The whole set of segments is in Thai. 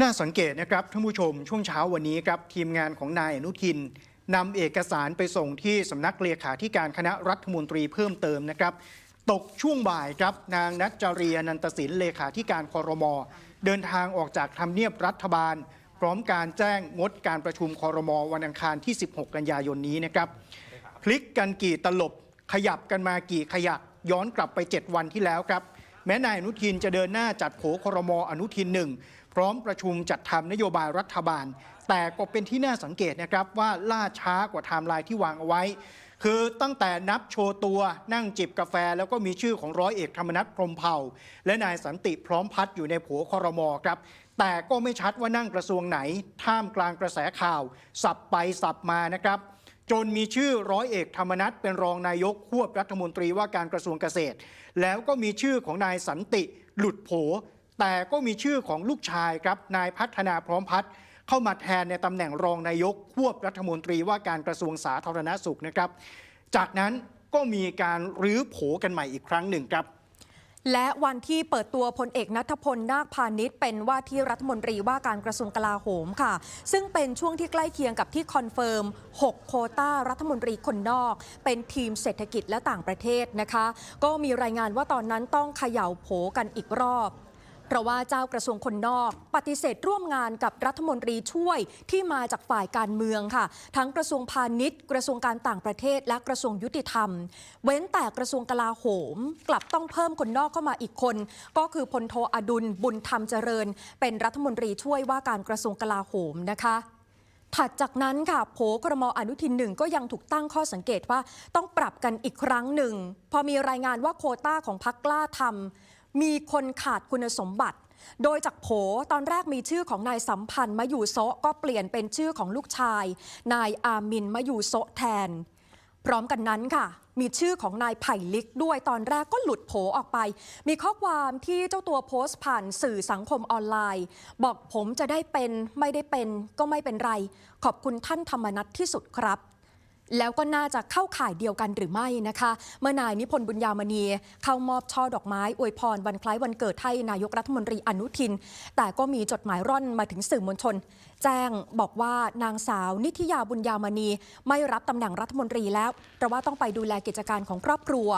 น่าสังเกตนะครับท่านผู้ชมช่วงเช้าวันนี้ครับทีมงานของนายอนุทินนำเอกสารไปส่งที่สำนักเลขาธิการคณะรัฐมนตรีเพิ่มเติมนะครับ ตกช่วงบ่ายครับนางนัจจารียนันตสินเลขาธิการคอรมอเดินทางออกจากทำเนียบรัฐบาล พร้อมการแจ้งงดการประชุมคอรมอวันอังคารที่ 16 กันยายนนี้นะครับพลิกกันกี่ตลบขยับกันมากี่ขยักย้อนกลับไป 7 วันที่แล้วครับ แม้นายอนุทินจะเดินหน้าจัดโผครมอนุทินหนึ่งพร้อมประชุมจัดทำนโยบายรัฐบาล แต่ก็เป็นที่น่าสังเกตนะครับว่าล่าช้ากว่าไทม์ไลน์ที่วางเอาไว้ คือตั้งแต่นับโชว์ตัวนั่งจิบกาแฟ แล้วก็มีชื่อของร้อยเอกธรรมนัฐพรมเผ่า และนายสันติพร้อมพัฒน์อยู่ในโผครมอครับแต่ก็ไม่ชัดว่านั่งกระทรวงไหน ท่ามกลางกระแสข่าว สับไปสับมานะครับ จนมีชื่อร้อยเอกธรรมนัฐเป็นรองนายกควบรัฐมนตรีว่าการกระทรวงเกษตร แล้วก็มีชื่อของนายสันติหลุดโผ แต่ก็มีชื่อของลูกชายครับนายพัฒนาพร้อมพัฒน์เข้ามาแทนในตำแหน่งรองนายกควบรัฐมนตรีว่าการกระทรวงสาธารณสุขนะครับ จากนั้นก็มีการรื้อโผกันใหม่อีกครั้งหนึ่งครับ และวันที่เปิดตัวพลเอกนัทพลนาคพาณิชย์เป็นว่าที่รัฐมนตรีว่าการกระทรวงกลาโหมค่ะ ซึ่งเป็นช่วงที่ใกล้เคียงกับที่คอนเฟิร์ม 6 โคต้ารัฐมนตรีคนนอก เป็นทีมเศรษฐกิจและต่างประเทศนะคะ ก็มีรายงานว่าตอนนั้นต้องเขย่าโผกันอีกรอบ เพราะว่าเจ้ากระทรวงคนนอก ปฏิเสธร่วมงานกับรัฐมนตรีช่วยที่มาจากฝ่ายการเมืองค่ะ ทั้งกระทรวงพาณิชย์ กระทรวงการต่างประเทศ และกระทรวงยุติธรรม เว้นแต่กระทรวงกลาโหม กลับต้องเพิ่มคนนอกเข้ามาอีกคน ก็คือพลโทอดุลบุญธรรมเจริญ เป็นรัฐมนตรีช่วยว่าการกระทรวงกลาโหมนะคะถัดจากนั้นค่ะโผครมอนุทินหนึ่งก็ยังถูกตั้งข้อสังเกตว่าต้องปรับกันอีกครั้งหนึ่ง พอมีรายงานว่าโคต้าของพักกล้าทำ มีคนขาดคุณสมบัติ โดยจากโผตอนแรกมีชื่อของนายสัมพันธ์มะยูโซก็เปลี่ยนเป็นชื่อของลูกชาย นายอามินมะยูโซแทน พร้อมกันนั้นค่ะ มีชื่อของนายไผ่ลิกด้วยตอนแรกก็หลุดโผออกไป มีข้อความที่เจ้าตัวโพสต์ผ่านสื่อสังคมออนไลน์ บอกผมจะได้เป็นไม่ได้เป็นก็ไม่เป็นไร ขอบคุณท่านธรรมนัทที่สุดครับ แล้วก็น่าจะเข้าข่ายเดียวกันหรือไม่นะคะ เมื่อนายนิพนธ์บุญญามณี เข้ามอบช่อดอกไม้อวยพรวันคล้ายวันเกิดให้นายกรัฐมนตรีอนุทิน แต่ก็มีจดหมายร่อนมาถึงสื่อมวลชน แจ้งบอกว่านางสาวนิธิยาบุญญามณี ไม่รับตำแหน่งรัฐมนตรีแล้วเพราะว่าต้องไปดูแลกิจการของครอบครัว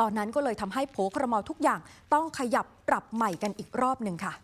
ตอนนั้นก็เลยทำให้โผครมอทุกอย่างต้องขยับปรับใหม่กันอีกรอบหนึ่งค่ะ